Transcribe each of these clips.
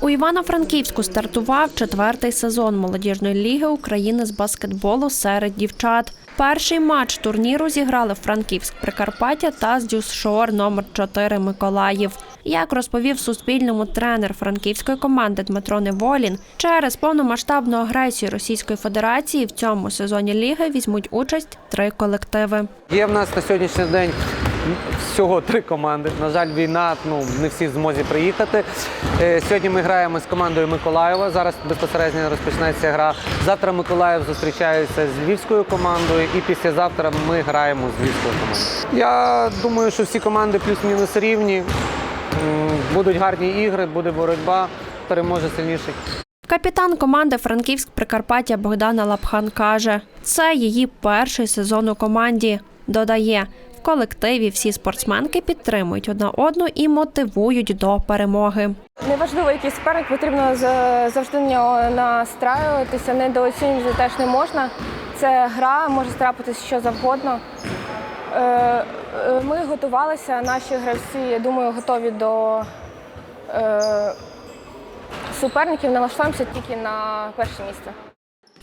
У Івано-Франківську стартував четвертий сезон молодіжної ліги України з баскетболу серед дівчат. Перший матч турніру зіграли Франківськ Прикарпаття та з Дюсшор номер 4 Миколаїв. Як розповів Суспільному тренер франківської команди Дмитро Неволін, через повномасштабну агресію Російської Федерації в цьому сезоні ліги візьмуть участь три колективи. Є в нас на сьогоднішній день всього три команди. На жаль, війна, ну не всі в змозі приїхати. Е, Сьогодні ми граємо з командою Миколаєва. Зараз безпосередньо розпочнеться гра. Завтра Миколаїв зустрічається з львівською командою, і післязавтра ми граємо з львівською командою. Я думаю, що всі команди плюс-мінус рівні. Будуть гарні ігри, буде боротьба, переможе сильніший. Капітан команди Франківськ Прикарпаття Богдана Лапхан каже, це її перший сезон у команді. Додає, колективі всі спортсменки підтримують одна одну і мотивують до перемоги. Неважливо, який суперник, потрібно завжди на нього настраюватися, недооцінювати теж не можна. Це гра, може трапитися що завгодно. Е, е, Ми готувалися, наші гравці, я думаю, готові до е, суперників, налаштуємося тільки на перше місце.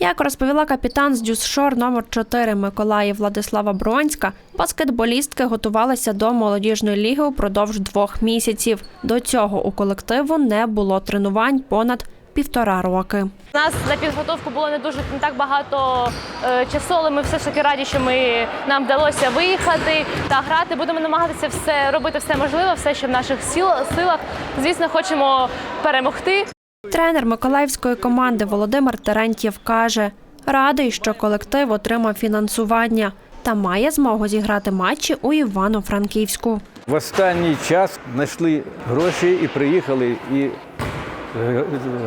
Як розповіла капітан з Дюсшор номер 4 Миколаїв Владислава Бронська, баскетболістки готувалися до молодіжної ліги упродовж двох місяців. До цього у колективу не було тренувань понад півтора роки. У нас на підготовку було не дуже не так багато е, часу, але ми все ж таки раді, що ми нам вдалося виїхати та грати. Будемо намагатися все робити все можливе, все, що в наших сіл, силах. Звісно, хочемо перемогти. Тренер миколаївської команди Володимир Терентьєв каже, радий, що колектив отримав фінансування та має змогу зіграти матчі у Івано-Франківську. В останній час знайшли гроші і приїхали, і е,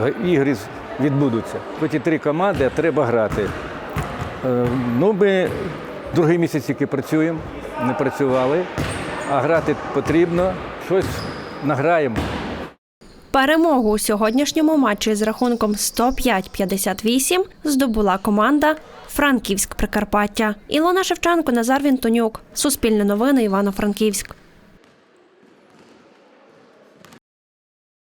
е, ігри відбудуться. Хоч три команди, а треба грати. Е, Ну, ми другий місяць тільки працюємо, не працювали, а грати потрібно, щось награємо. Перемогу у сьогоднішньому матчі з рахунком 105-58 здобула команда Франківськ Прикарпаття. Ілона Шевченко, Назар Вінтонюк. Суспільне новини Івано-Франківськ.